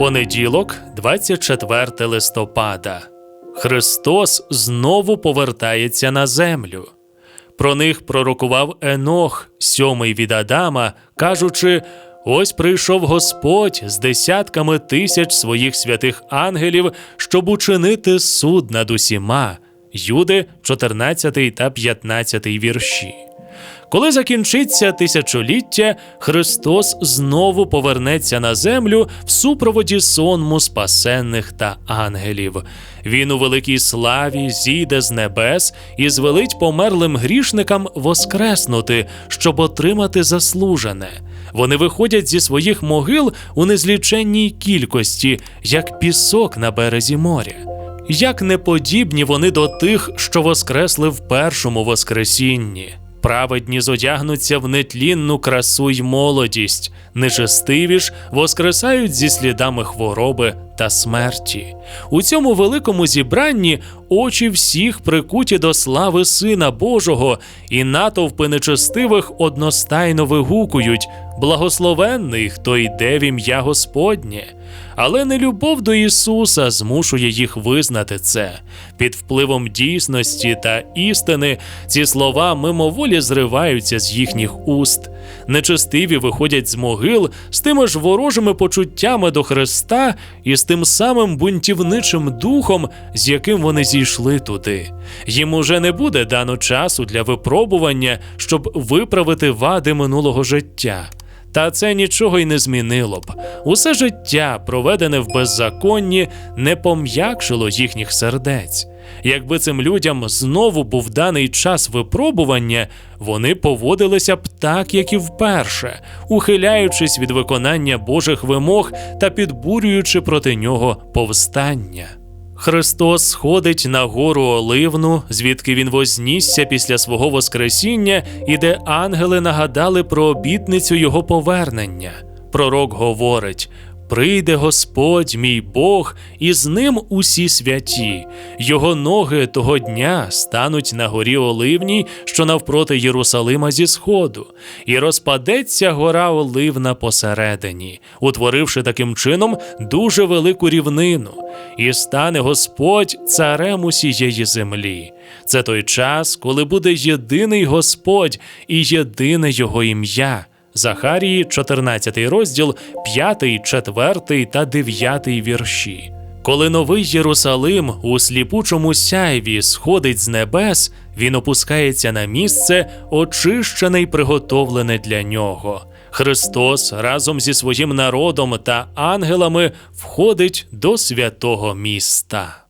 Понеділок, 24 листопада. Христос знову повертається на землю. Про них пророкував Енох, сьомий від Адама, кажучи: Ось прийшов Господь з десятками тисяч своїх святих ангелів, щоб учинити суд над усіма. Юди, 14 та 15 вірші. Коли закінчиться тисячоліття, Христос знову повернеться на землю в супроводі сонму спасенних та ангелів. Він у великій славі зійде з небес і звелить померлим грішникам воскреснути, щоб отримати заслужене. Вони виходять зі своїх могил у незліченній кількості, як пісок на березі моря. Як неподібні вони до тих, що воскресли в першому воскресінні. Праведні зодягнуться в нетлінну красу й молодість, нечестиві ж воскресають зі слідами хвороби та смерті. У цьому великому зібранні очі всіх прикуті до слави Сина Божого, і натовпи нечестивих одностайно вигукують: Благословенний, хто йде в ім'я Господнє. Але не любов до Ісуса змушує їх визнати це. Під впливом дійсності та істини ці слова мимоволі зриваються з їхніх уст. Нечестиві виходять з могил з тими ж ворожими почуттями до Христа і з тим самим бунтівничим духом, з яким вони зійшли туди. Їм уже не буде дано часу для випробування, щоб виправити вади минулого життя. Та це нічого й не змінило б. Усе життя, проведене в беззаконні, не пом'якшило їхніх сердець. Якби цим людям знову був даний час випробування, вони поводилися б так, як і вперше, ухиляючись від виконання Божих вимог та підбурюючи проти нього повстання. Христос сходить на гору Оливну, звідки він вознісся після свого Воскресіння, і де ангели нагадали про обітницю його повернення. Пророк говорить: Прийде Господь, мій Бог, і з ним усі святі. Його ноги того дня стануть на горі Оливній, що навпроти Єрусалима зі сходу, і розпадеться гора Оливна посередині, утворивши таким чином дуже велику рівнину, і стане Господь царем усієї землі. Це той час, коли буде єдиний Господь і єдине Його ім'я. Захарії, 14 розділ, 5, 4 та 9 вірші. Коли новий Єрусалим у сліпучому сяйві сходить з небес, він опускається на місце, очищене й приготовлене для нього. Христос разом зі своїм народом та ангелами входить до святого міста.